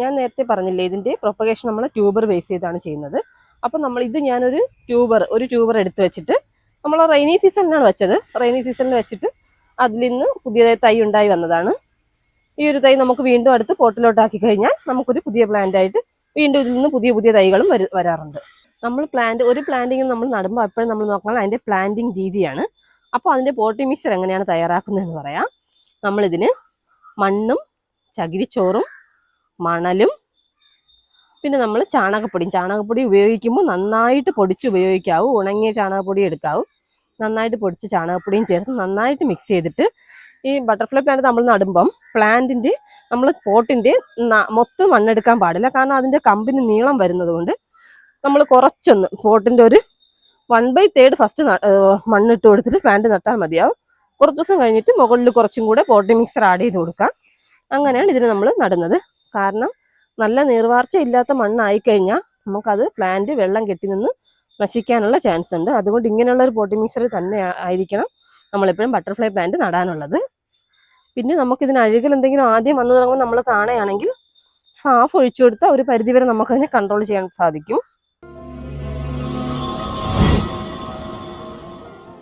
ഞാൻ നേരത്തെ പറഞ്ഞില്ലേ ഇതിന്റെ പ്രൊപ്പഗേഷൻ നമ്മൾ ട്യൂബർ ബേസ് ചെയ്താണ് ചെയ്യുന്നത്. അപ്പോൾ നമ്മൾ ഇത് ഞാനൊരു ട്യൂബർ ഒരു ട്യൂബർ എടുത്ത് വെച്ചിട്ട് നമ്മൾ റെയിനി സീസണിലാണ് വെച്ചത്. റെയിനി സീസണിൽ വെച്ചിട്ട് അതിൽ നിന്ന് പുതിയതായി തൈ ഉണ്ടായി വന്നതാണ്. ഈ ഒരു തൈ നമുക്ക് വീണ്ടും അടുത്ത് പോട്ടിലോട്ടാക്കി കഴിഞ്ഞാൽ നമുക്കൊരു പുതിയ പ്ലാന്റ് ആയിട്ട് വീണ്ടും ഇതിൽ നിന്ന് പുതിയ പുതിയ തൈകളും വരാറുണ്ട്. നമ്മൾ പ്ലാന്റ് ഒരു പ്ലാന്റിങ് നമ്മൾ നടുമ്പോൾ എപ്പോഴും നമ്മൾ നോക്കണം അതിന്റെ പ്ലാന്റിങ് രീതിയാണ്. അപ്പോൾ അതിന്റെ പോട്ടി മിക്സർ എങ്ങനെയാണ് തയ്യാറാക്കുന്നതെന്ന് പറയാം. നമ്മളിതിന് മണ്ണും ചകിരിച്ചോറും മണലും പിന്നെ നമ്മൾ ചാണകപ്പൊടിയും. ചാണകപ്പൊടി ഉപയോഗിക്കുമ്പോൾ നന്നായിട്ട് പൊടിച്ച് ഉപയോഗിക്കാവൂ. ഉണങ്ങിയ ചാണകപ്പൊടി എടുക്കാവൂ. നന്നായിട്ട് പൊടിച്ച് ചാണകപ്പൊടിയും ചേർത്ത് നന്നായിട്ട് മിക്സ് ചെയ്തിട്ട് ഈ ബട്ടർഫ്ലൈ പ്ലാന്റ് നമ്മൾ നടുമ്പം പ്ലാന്റിന്റെ നമ്മൾ പോട്ടിന്റെ മൊത്തം മണ്ണെടുക്കാൻ പാടില്ല. കാരണം അതിന്റെ കമ്പിന് നീളം വരുന്നതുകൊണ്ട് നമ്മൾ കുറച്ചൊന്ന് പോട്ടിന്റെ ഒരു വൺ ബൈ തേർഡ് ഫസ്റ്റ് മണ്ണിട്ട് കൊടുത്തിട്ട് പ്ലാന്റ് നട്ടാൽ മതിയാവും. കുറച്ച് ദിവസം കഴിഞ്ഞിട്ട് മുകളിൽ കുറച്ചും കൂടെ പോട്ടി മിക്സർ ആഡ് ചെയ്ത് കൊടുക്കാം. അങ്ങനെയാണ് ഇതിന് നമ്മൾ നടുന്നത്. കാരണം നല്ല നീർവാർച്ച ഇല്ലാത്ത മണ്ണായി കഴിഞ്ഞാൽ നമുക്കത് പ്ലാന്റ് വെള്ളം കെട്ടി നിന്ന് നശിക്കാനുള്ള ചാൻസ് ഉണ്ട്. അതുകൊണ്ട് ഇങ്ങനെയുള്ള ഒരു പോട്ടി മിക്സർ തന്നെ ആയിരിക്കണം നമ്മളെപ്പോഴും ബട്ടർഫ്ലൈ പ്ലാന്റ് നടാനുള്ളത്. പിന്നെ നമുക്കിതിന് അഴുകൽ എന്തെങ്കിലും ആദ്യം വന്നു തുടങ്ങുമ്പോൾ നമ്മൾ കാണുകയാണെങ്കിൽ സാഫ് ഒഴിച്ചു കൊടുത്താൽ ഒരു പരിധിവരെ നമുക്കതിനെ കൺട്രോൾ ചെയ്യാൻ സാധിക്കും.